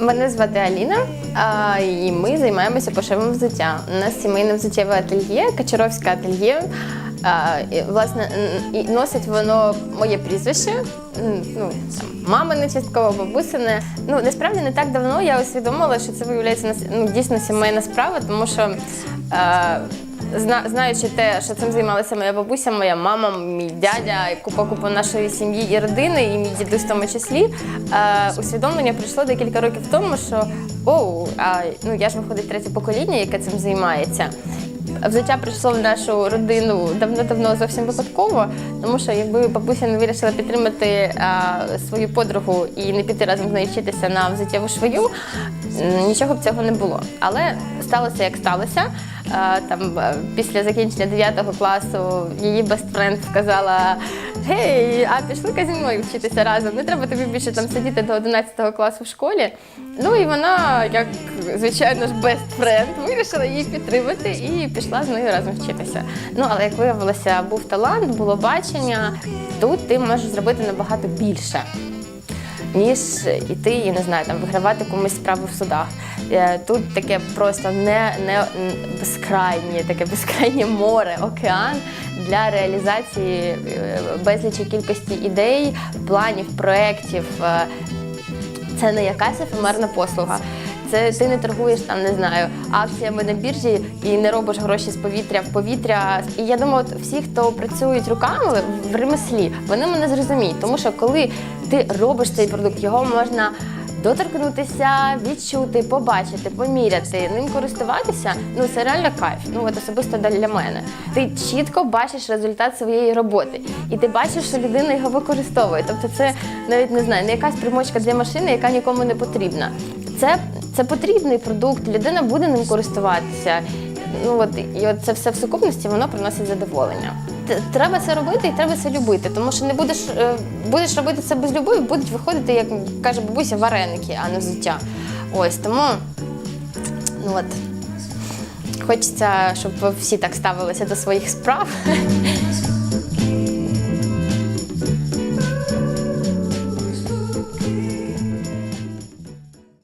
Мене звати Аліна, а, і ми займаємося пошивом взуття. У нас сімейне взуттєве ательє, Качаровське ательє. А, власне, і носить воно моє прізвище, ну, мамине частково, бабусине. Ну, насправді не так давно я усвідомила, що це виявляється ну, дійсно сімейна справа, тому що зна, знаючи те, що цим займалася моя бабуся, моя мама, мій дядя, купа купа нашої сім'ї і родини, і мій дідусь в тому числі, е, усвідомлення прийшло декілька років тому, що оу, а, ну я ж виходить третє покоління, яке цим займається. Взуття прийшло в нашу родину давно-давно зовсім випадково, тому що якби бабуся не вирішила підтримати а, свою подругу і не піти разом з нею вчитися на взуттєву швою, нічого б цього не було. Але сталося як сталося. А, Там е, після закінчення 9 класу її бестфренд сказала: Гей, а пішли-ка зі мною вчитися разом. Не треба тобі більше там сидіти до 11 класу в школі. Ну і вона, як звичайно ж, бестфренд, вирішила її підтримати і пішла з нею разом вчитися. Ну але як виявилося, був талант, було бачення. Тут ти можеш зробити набагато більше ніж іти і не знаю, там вигравати комусь справу в судах. Е, Тут таке просто не, не безкрайнє, таке безкрайнє море, океан для реалізації е, безлічі кількості ідей, планів, проєктів. Е, Це не якась ефемерна послуга. Це ти не торгуєш там, не знаю, акціями на біржі і не робиш гроші з повітря в повітря. І я думаю, от всі, хто працюють руками в ремеслі, вони мене зрозуміють. Тому що коли ти робиш цей продукт, його можна доторкнутися, відчути, побачити, поміряти, ним користуватися. Ну це реально кайф. Ну от особисто для мене. Ти чітко бачиш результат своєї роботи, і ти бачиш, що людина його використовує. Тобто, це навіть не знаю, не якась примочка для машини, яка нікому не потрібна. Це, це потрібний продукт, людина буде ним користуватися. Ну от і от це все в сукупності воно приносить задоволення. Треба це робити і треба це любити, тому що не будеш е, будеш робити це без любові, будуть виходити, як каже бабуся, вареники, а не взуття. Ось тому ну от хочеться, щоб всі так ставилися до своїх справ.